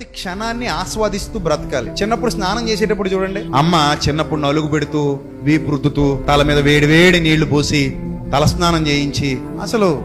ప్రతి క్షణాన్ని ఆస్వాదిస్తూ బ్రతకాలి. చిన్నప్పుడు స్నానం చేసేటప్పుడు చూడండి. అమ్మ చిన్నప్పుడు నలుగు పెడుతూ వీపు రుద్దుతూ తల మీద వేడి వేడి నీళ్ళు పోసి తల స్నానం చేయించి. అసలు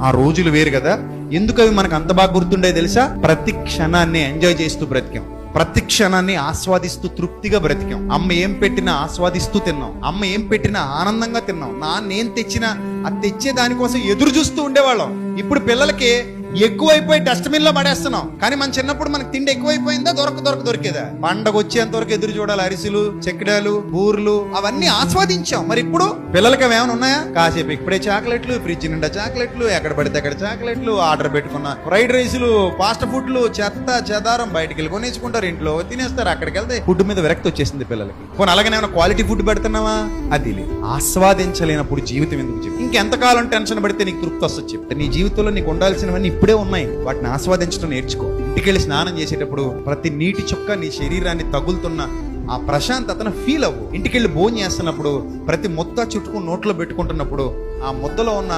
ఆ రోజులు వేరు కదా. ఎందుకు అవి మనకు అంత బాగా గుర్తుండే తెలుసా? ప్రతి క్షణాన్ని ఎంజాయ్ చేస్తూ బ్రతికాం. ప్రతి క్షణాన్ని ఆస్వాదిస్తూ తృప్తిగా బ్రతికాం. అమ్మ ఏం పెట్టినా ఆస్వాదిస్తూ తిన్నాం. అమ్మ ఏం పెట్టినా ఆనందంగా తిన్నాం. నాన్న ఏం తెచ్చినా అది తెచ్చే దానికోసం ఎదురు చూస్తూ ఉండేవాళ్ళం. ఇప్పుడు పిల్లలకి ఎక్కువైపోయి డస్ట్బిన్లో పడేస్తున్నాం. కానీ మన చిన్నప్పుడు మనకి తిండి ఎక్కువైపోయిందా? దొరక దొరక దొరికేదా? పండగ వచ్చేంత వరకు ఎదురు చూడాలి. అరిసెలు చెక్కడాలు బూర్లు అవన్నీ ఆస్వాదించాం. మరి ఇప్పుడు పిల్లలకి ఏమైనా ఉన్నాయా? కాసేపు ఇప్పుడే చాక్లెట్లు ఫ్రిడ్జ్ నిండా చాక్లెట్లు ఎక్కడ పడితే అక్కడ చాక్లెట్లు ఆర్డర్ పెట్టుకున్న ఫ్రైడ్ రైసులు ఫాస్ట్ ఫుడ్లు చెత్త చెదారం బయటకి వెళ్ళి కొనేసుకుంటారు. ఇంట్లో తినేస్తారు. అక్కడికి వెళ్తే ఫుడ్ మీద విరక్తి వచ్చేసింది పిల్లలకి. పోనీ అలాగే ఏమైనా క్వాలిటీ ఫుడ్ పెడుతున్నావా? అది లేదు. ఆస్వాదించలేనప్పుడు జీవితం ఎందుకు చెప్పి. ఇంకెంతకాలం టెన్షన్ పడితే నీకు తృప్తి వస్తుంది చెప్తే నీ జీవితంలో నీకు ఉండాల్సినవన్నీ ఇప్పుడే ఉన్నాయి. వాటిని ఆస్వాదించడం నేర్చుకో. ఇంటికెళ్ళి స్నానం చేసేటప్పుడు ప్రతి నీటి చుక్క నీ శరీరాన్ని తగులుతున్న ఆ ప్రశాంతతను ఫీల్ అవ్వు. ఇంటికెళ్ళి భోజనం చేస్తున్నప్పుడు ప్రతి ముద్ద చుట్టుకుని నోట్లో పెట్టుకుంటున్నప్పుడు ఆ ముద్దలో ఉన్న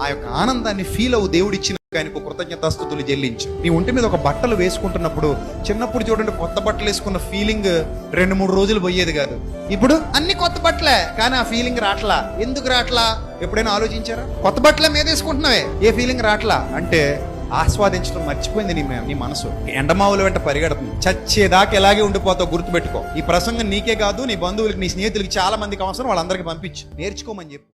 ఆ యొక్క ఆనందాన్ని ఫీల్ అవ్వు. దేవుడిచ్చిన ఆయనకు కృతజ్ఞతాస్థుతులు చెల్లించు. నీ ఒంటి మీద ఒక బట్టలు వేసుకుంటున్నప్పుడు చిన్నప్పుడు చూడండి కొత్త బట్టలు వేసుకున్న ఫీలింగ్ రెండు మూడు రోజులు పోయేది కాదు. ఇప్పుడు అన్ని కొత్త బట్టలే కానీ ఆ ఫీలింగ్ రాట్లా. ఎందుకు రాట్లా? ఎప్పుడైనా ఆలోచించారా? కొత్త బట్టలే మీద వేసుకుంటున్నావే ఏ ఫీలింగ్ రాట్లా? అంటే ఆస్వాదించడం మర్చిపోయింది నీ నీ మనసు. ఎండమావుల వెంట పరిగెడుతుంది. చచ్చేదాకా ఎలాగే ఉండిపోతావు గుర్తుపెట్టుకో. ఈ ప్రసంగం నీకే కాదు నీ బంధువులకి నీ స్నేహితులకి చాలా మందికి అవసరం వాళ్ళందరికీ పంపించు. నేర్చుకోమని చెప్పు.